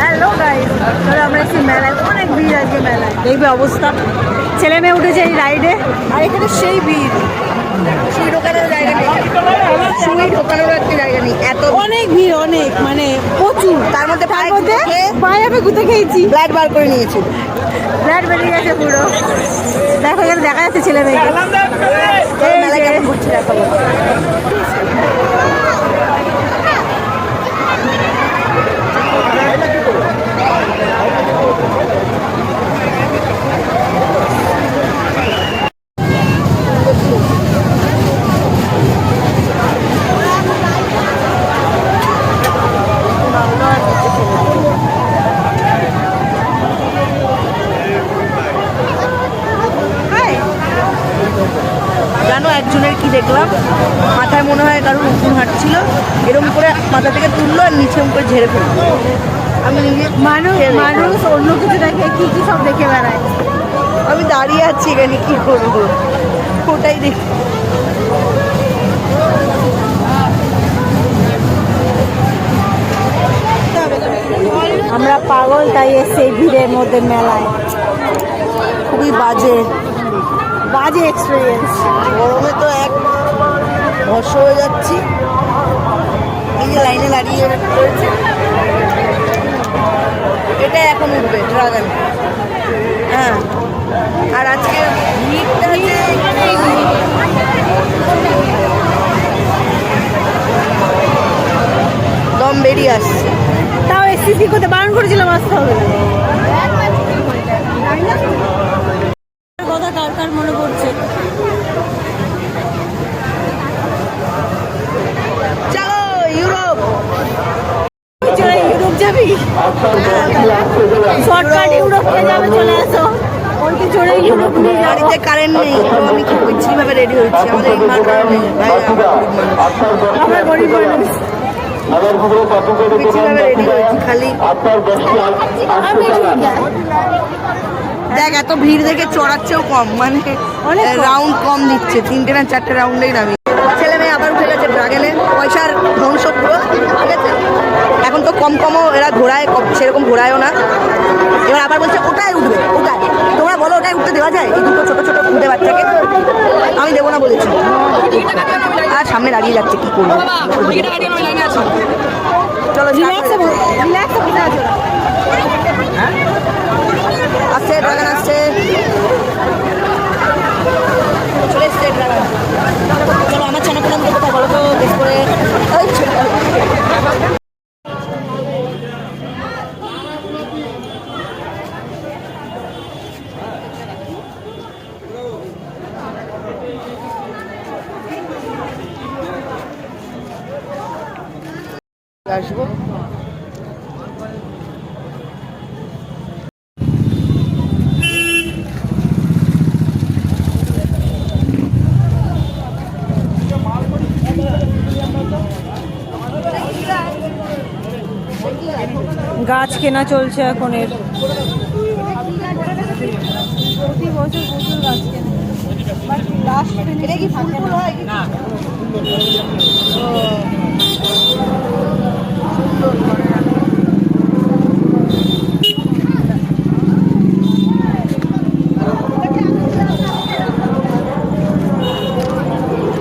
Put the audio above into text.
Hello guys চলো আমরা এসেছি মেলায় অনেক ভিড় আজকে মেলায়। দেখবে অবস্থা। ছেলে মেয়ে উঠেছে এই রাইডে আর এখানে সেই ভিড়। সুই ঢোকানোর জায়গা নেই। ঢোকানোর একটা জায়গা নেই। এত অনেক ভিড় অনেক মানে প্রচুর। তার মধ্যে তার মধ্যে পায়ে আমি গুঁতে খেয়েছি। ব্লাড বার করে নিয়েছি। ফ্ল্যাট বেরিয়ে গেছে পুরো। দেখো এখানে দেখা যাচ্ছে ছেলে মেয়েকে। মেলায় কেমন ঘুরছি দেখো। জানো একজনের কি দেখলাম? মাথায় মনে হয় কারোর উকুন হাঁটছিল এরকম করে মাথা থেকে তুললো আর নিচে করে ঝেড়ে ফেলল। আমি মানুষ মানুষ অন্য কিছু দেখে কি কি সব দেখে বেড়ায়? আমি দাঁড়িয়ে আছি এখানে কি করব? ওটাই দেখি। আমরা পাগল তাই এসে ভিড়ের মধ্যে মেলায়। খুবই বাজে। বাজে এক্সপিরিয়েন্স গরমে তো এক ভস্য হয়ে যাচ্ছি। এই যে লাইনে দাঁড়িয়ে রয়েছে। এটা এখন উঠবে ড্রাগন হ্যাঁ। আর আজকে দম বেরিয়ে আসছে। তাও এসিসি করতে বারণ করেছিলাম আসতে হবে কথা কার কার মনে পড়ছে চলো ইউরোপ চলে ইউরোপ যাবি শর্টকাট ইউরোপে যাবে চলে আসো ওইটি চড়ে ইউরোপ নিয়ে গাড়িতে কারেন্ট নেই আমি খুব বিচ্ছিরিভাবে রেডি হচ্ছি আমাদের ইনভার্টার নেই আমরা গরিব মানুষ খালি। দেখ এত ভিড় দেখে চড়াচ্ছেও কম মানে রাউন্ড কম। দিচ্ছে তিনটে না চারটে রাউন্ডেই নামি। ছেলে মেয়ে আবার উঠে গেছে ড্রাগনে পয়সার ধ্বংস পুরো ঠিক আছে? এখন তো কম কমও এরা ঘোরায় কম- সেরকম ঘোরায়ও না। এবার আবার বলছে ওটাই উঠবে ওটাই তোমরা বলো ওটাই উঠতে দেওয়া যায়? এই দুটো ছোটো ছোটো খুঁটে বাচ্চাকে আমি দেবো না বলেছি। আর সামনে দাঁড়িয়ে যাচ্ছে কি করব? চলো রিল্যাক্সে রিল্যাক্সে বসে আছো। আসছে ড্রাগন আসছে চলে এসছে ড্রাগন চলো তো বেশ আসব। গাছ কেনা চলছে এখন এর। প্রতি বছর প্রচুর গাছ কেনে এটা কি ফুল ফুল হয়